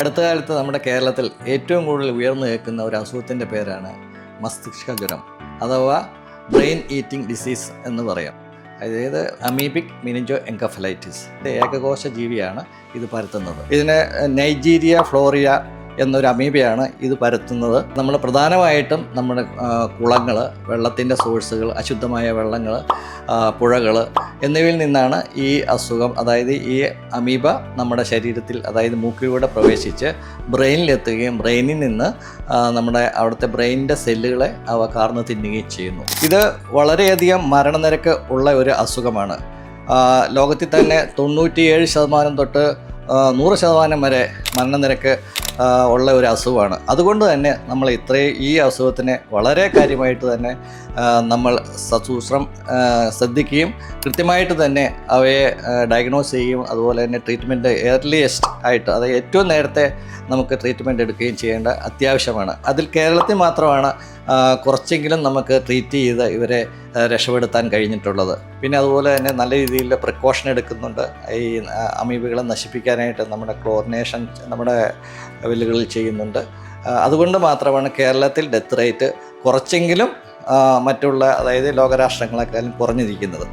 അടുത്ത കാലത്ത് നമ്മുടെ കേരളത്തിൽ ഏറ്റവും കൂടുതൽ ഉയർന്നു കേൾക്കുന്ന ഒരു അസുഖത്തിന്റെ പേരാണ് മസ്തിഷ്ക ജ്വരം അഥവാ ബ്രെയിൻ ഈറ്റിംഗ് ഡിസീസ് എന്ന് പറയാം. അതായത് അമീബിക് മിനിഞ്ചോ എൻകഫലൈറ്റിസ് ഏകകോശ ജീവിയാണ് ഇത് പരത്തുന്നത്. ഇതിന് നൈജീരിയ ഫ്ലോറിയ എന്നൊരു അമീബയാണ് ഇത് പരത്തുന്നത്. നമ്മൾ പ്രധാനമായിട്ടും നമ്മുടെ കുളങ്ങൾ വെള്ളത്തിന്റെ സോഴ്സുകൾ അശുദ്ധമായ വെള്ളങ്ങൾ പുഴകൾ എന്നിവയിൽ നിന്നാണ് ഈ അസുഖം അതായത് ഈ അമീബ നമ്മുടെ ശരീരത്തിൽ അതായത് മൂക്കിലൂടെ പ്രവേശിച്ച് ബ്രെയിനിലെത്തുകയും ബ്രെയിനിൽ നിന്ന് നമ്മുടെ അവിടുത്തെ ബ്രെയിനിന്റെ സെല്ലുകളെ അവ കാർന്ന് തിന്നുകയും ചെയ്യുന്നു. ഇത് വളരെയധികം മരണനിരക്ക് ഉള്ള ഒരു അസുഖമാണ്. ലോകത്തിൽ തന്നെ തൊണ്ണൂറ്റിയേഴ് ശതമാനം തൊട്ട് നൂറ് ശതമാനം വരെ മരണനിരക്ക് ഉള്ള ഒരു അസുഖമാണ്. അതുകൊണ്ട് തന്നെ നമ്മൾ ഇത്രയും ഈ അസുഖത്തിനെ വളരെ കാര്യമായിട്ട് തന്നെ നമ്മൾ സസൂത്രം ആ, ശ്രദ്ധിക്കുകയും കൃത്യമായിട്ട് തന്നെ അവയെ ഡയഗ്നോസ് ചെയ്യുകയും അതുപോലെ തന്നെ ട്രീറ്റ്മെന്റ് ഏർലിയസ്റ്റ് ആയിട്ട് അതായത് ഏറ്റവും നേരത്തെ നമുക്ക് ട്രീറ്റ്മെന്റ് എടുക്കുകയും ചെയ്യേണ്ട അത്യാവശ്യമാണ്. അതിൽ കേരളത്തിൽ മാത്രമാണ് കുറച്ചെങ്കിലും നമുക്ക് ട്രീറ്റ് ചെയ്ത് ഇവരെ രക്ഷപ്പെടുത്താൻ കഴിഞ്ഞിട്ടുള്ളത്. പിന്നെ അതുപോലെ തന്നെ നല്ല രീതിയിൽ പ്രിക്കോഷൻ എടുക്കുന്നുണ്ട്. ഈ അമീബുകളെ നശിപ്പിക്കാനായിട്ട് നമ്മുടെ ക്ലോറിനേഷൻ നമ്മുടെ വില്ലുകളിൽ ചെയ്യുന്നുണ്ട്. അതുകൊണ്ട് മാത്രമാണ് കേരളത്തിൽ ഡെത്ത് റേറ്റ് കുറച്ചെങ്കിലും മറ്റുള്ള അതായത് ലോകരാഷ്ട്രങ്ങളെക്കാളും കുറഞ്ഞിരിക്കുന്നത്.